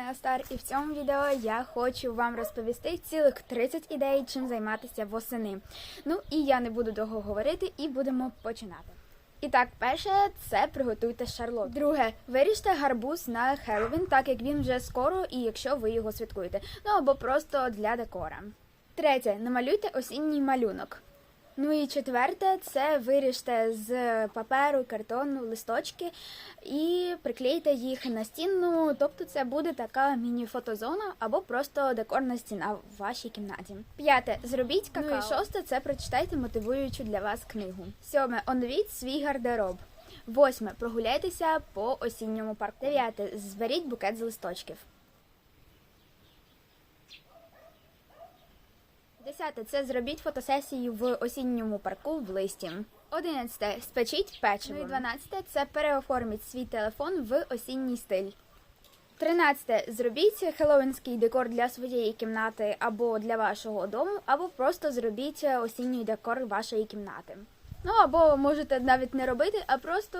мене Астар, і в цьому відео я хочу вам розповісти цілих 30 ідей, чим займатися восени. Ну і я не буду довго говорити, і будемо починати. І так, перше це приготуйте шарлот. Друге, виріжте гарбуз на Хеллоуін, так як він вже скоро, і якщо ви його святкуєте. Ну або просто для декора. Третє, намалюйте осінній малюнок. Ну і четверте, це виріжте з паперу, картону, листочки і приклейте їх на стіну. Тобто це буде така міні-фотозона або просто декорна стіна в вашій кімнаті. П'яте, зробіть какао. Ну і шосте, це прочитайте мотивуючу для вас книгу. Сьоме, оновіть свій гардероб. Восьме, прогуляйтеся по осінньому парку. Дев'яте, зберіть букет з листочків. Десяте це зробіть фотосесію в осінньому парку в листі. Одинадцяте спечіть печиво. Ну і дванадцяте це переоформіть свій телефон в осінній стиль. Тринадцяте зробіть хеллоуінський декор для своєї кімнати або для вашого дому, або просто зробіть осінній декор вашої кімнати. Ну або можете навіть не робити, а просто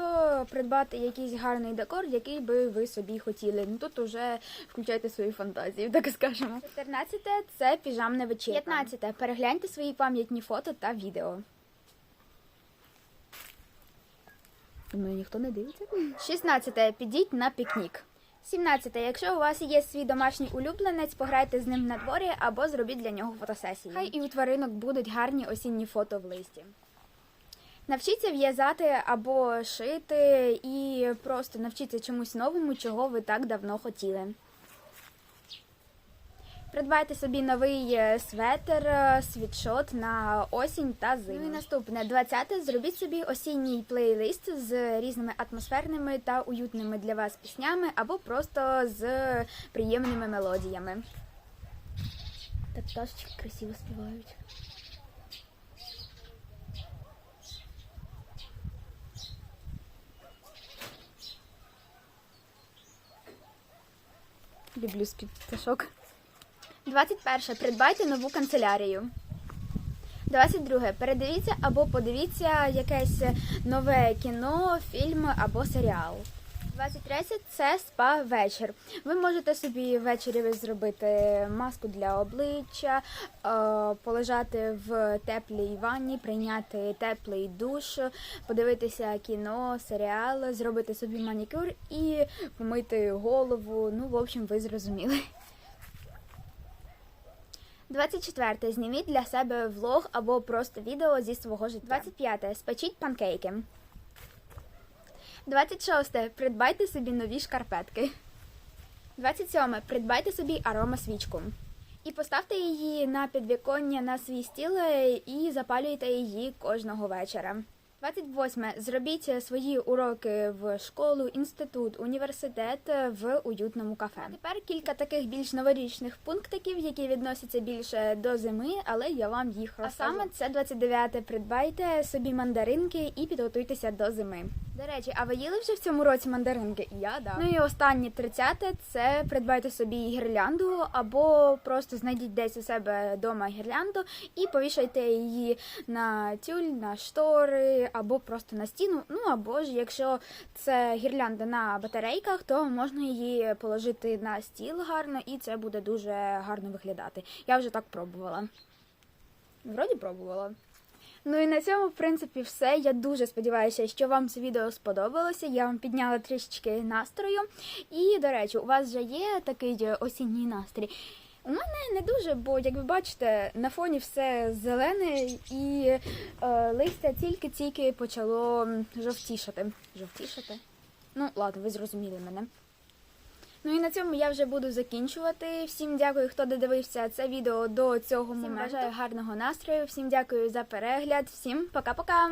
придбати якийсь гарний декор, який би ви собі хотіли. Ну тут уже включайте свої фантазії, так скажемо. 14 – це піжамна вечірка. 15 – перегляньте свої пам'ятні фото та відео. Думаю, ніхто не дивиться. 16 – підіть на пікнік. 17. Якщо у вас є свій домашній улюбленець, пограйте з ним на дворі або зробіть для нього фотосесію. Хай і у тваринок будуть гарні осінні фото в листі. Навчіться в'язати або шити і просто навчіться чомусь новому, чого ви так давно хотіли. Придбайте собі новий е, светр, е, світшот на осінь та зиму. Ну і наступне 20. Зробіть собі осінній плейлист з різними атмосферними та уютними для вас піснями або просто з приємними мелодіями. Так пташечки красиво співають. Люблю пташок. 21. Придбайте нову канцелярію. 22. Передивіться або подивіться якесь нове кіно, фільм або серіал. 23. Це спа вечір. Ви можете собі ввечері зробити маску для обличчя, е, полежати в теплій ванні, прийняти теплий душ, подивитися кіно, серіал, зробити собі манікюр і помити голову. Ну, в общем, ви зрозуміли. 24. Зніміть для себе влог або просто відео зі свого життя. 25. Спечіть панкейки. 26. Придбайте собі нові шкарпетки. 27. Придбайте собі аромасвічку. І поставте її на підвіконня на свій стіл і запалюйте її кожного вечора. 28. Зробіть свої уроки в школу, інститут, університет в уютному кафе. А тепер кілька таких більш новорічних пунктиків, які відносяться більше до зими, але я вам їх розкажу. А саме це 29. Придбайте собі мандаринки і підготуйтеся до зими. До речі, а ви їли вже в цьому році мандаринки? Я да. Ну і останнє 30 це придбайте собі гірлянду або просто знайдіть десь у себе вдома гірлянду і повішайте її на тюль, на штори або просто на стіну. Ну або ж якщо це гірлянда на батарейках, то можна її положити на стіл гарно, і це буде дуже гарно виглядати. Я вже так пробувала. Вроді пробувала. Ну і на цьому, в принципі, все. Я дуже сподіваюся, що вам це відео сподобалося. Я вам підняла трішечки настрою. І, до речі, у вас вже є такий осінній настрій. У мене не дуже, бо, як ви бачите, на фоні все зелене і е, листя тільки-тільки почало жовтішати. Жовтішати? Ну, ладно, ви зрозуміли мене. Ну і на цьому я вже буду закінчувати. Всім дякую, хто додивився це відео до цього моменту. Бажаю гарного настрою. Всім дякую за перегляд. Всім пока-пока.